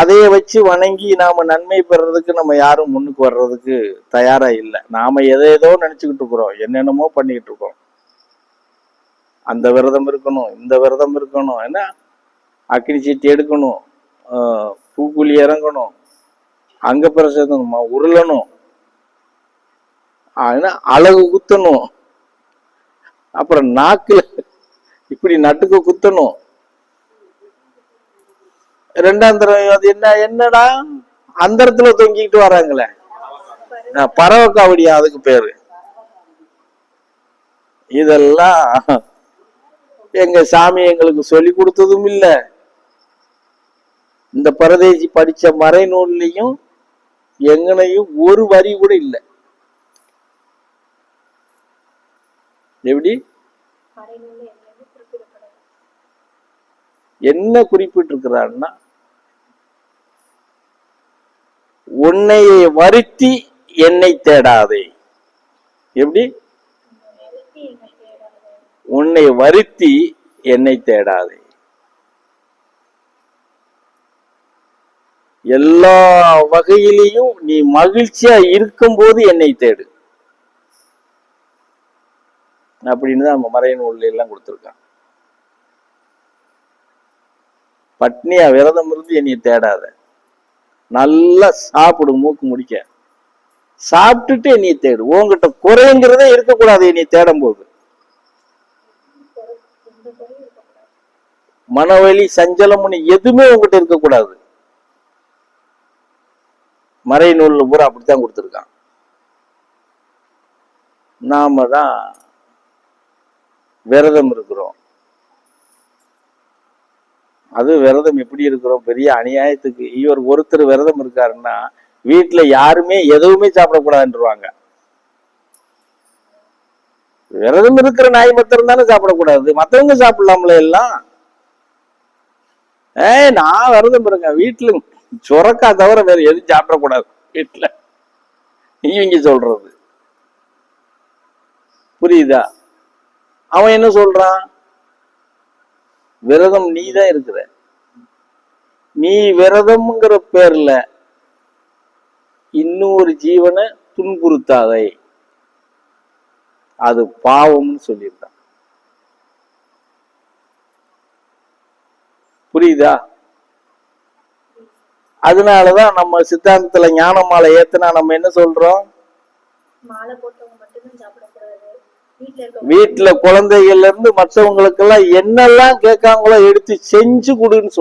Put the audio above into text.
அதைய வச்சு வணங்கி நாம நன்மை பெறதுக்கு நம்ம யாரும் முன்னுக்கு வர்றதுக்கு தயாரா இல்லை. நாம எதை ஏதோ நினைச்சுக்கிட்டு இருக்கிறோம். என்னென்னமோ பண்ணிக்கிட்டு இருக்கோம். அந்த விரதம் இருக்கணும் இந்த விரதம் இருக்கணும். என்ன? அக்னி சீட்டி எடுக்கணும். பூக்குழி இறங்கணும். அங்க பிரசதம் உருளணும். ஆஹ் என்ன? அழகு குத்தணும். அப்புறம் நாக்குல இப்படி நட்டுக்கு குத்தணும். ரெண்டாம் தடவை அது என்ன என்னடா? அந்தரத்துல தொங்கிக்கிட்டு வராங்களே. பறவை காவடியா அதுக்கு பேரு. இதெல்லாம் எங்க சாமி எங்களுக்கு சொல்லி கொடுத்ததும் இல்ல. இந்த பரதேசி படிச்ச மறைநூல்லையும் எங்கனையும் ஒரு வரி கூட இல்ல. எப்படி? என்ன குறிப்பிட்டு உன்னை வருத்தி என்னை தேடாதே. எப்படி? உன்னை வருத்தி என்னை தேடாதே. எல்லா வகையிலையும் நீ மகிழ்ச்சியா இருக்கும்போது என்னை தேடு. அப்படின்னு தான் நம்ம மறைநூல்ல எல்லாம் கொடுத்துருக்கான் பட்னியா விரதம் இருந்து என்னை தேடாத. நல்லா சாப்பிடு மூக்கு முடிக்க. சாப்பிட்டுட்டு என்னைய தேடு. உங்ககிட்ட குறைங்கிறதே இருக்கக்கூடாது என்னைய தேடும் போது மனவழி மனவலி சஞ்சலம்னு எதுவுமே உங்ககிட்ட இருக்கக்கூடாது. மறை நூலில் பூரா அப்படித்தான் கொடுத்துருக்கான். நாம தான் விரதம் இருக்கிறோம். அது விரதம் எப்படி இருக்கிறோம்? பெரிய அநியாயத்துக்கு. இவர் ஒருத்தர் விரதம் இருக்காருன்னா வீட்டுல யாருமே எதுவுமே சாப்பிடக்கூடாதுன்றவாங்க. விரதம் இருக்கிற நாய் மத்தம் தானே சாப்பிடக்கூடாது. மத்தவங்க சாப்பிடலாம்ல எல்லாம்? ஏய் நான் விரதம் இருக்கேன். வீட்டில் சுரக்கா தவிர வேற எதுவும் சாப்பிடக்கூடாது. வீட்டுல இவங்க சொல்றது. புரியுதா? அவன் என்ன சொல்றான்? விரதம் நீ தான் இருக்கிற. நீ விரதம்ங்கிற பேர்ல இன்னும் ஒரு ஜீவனை துன்புறுத்தாதே. அது பாவம்னு சொல்லியிருக்கான். புரியுதா? அதனாலதான் நம்ம சித்தாந்தத்துல ஞான மாலை ஏத்துனா நம்ம என்ன சொல்றோம் மாலை போட்டவங்க மட்டும்தான் சாப்பிடக்கூடாது வீட்டுல குழந்தைகள்ல இருந்து மற்றவங்களுக்கெல்லாம் என்னெல்லாம் கேட்காங்களோ எடுத்து செஞ்சு கொடுன்னு சொல்றோம்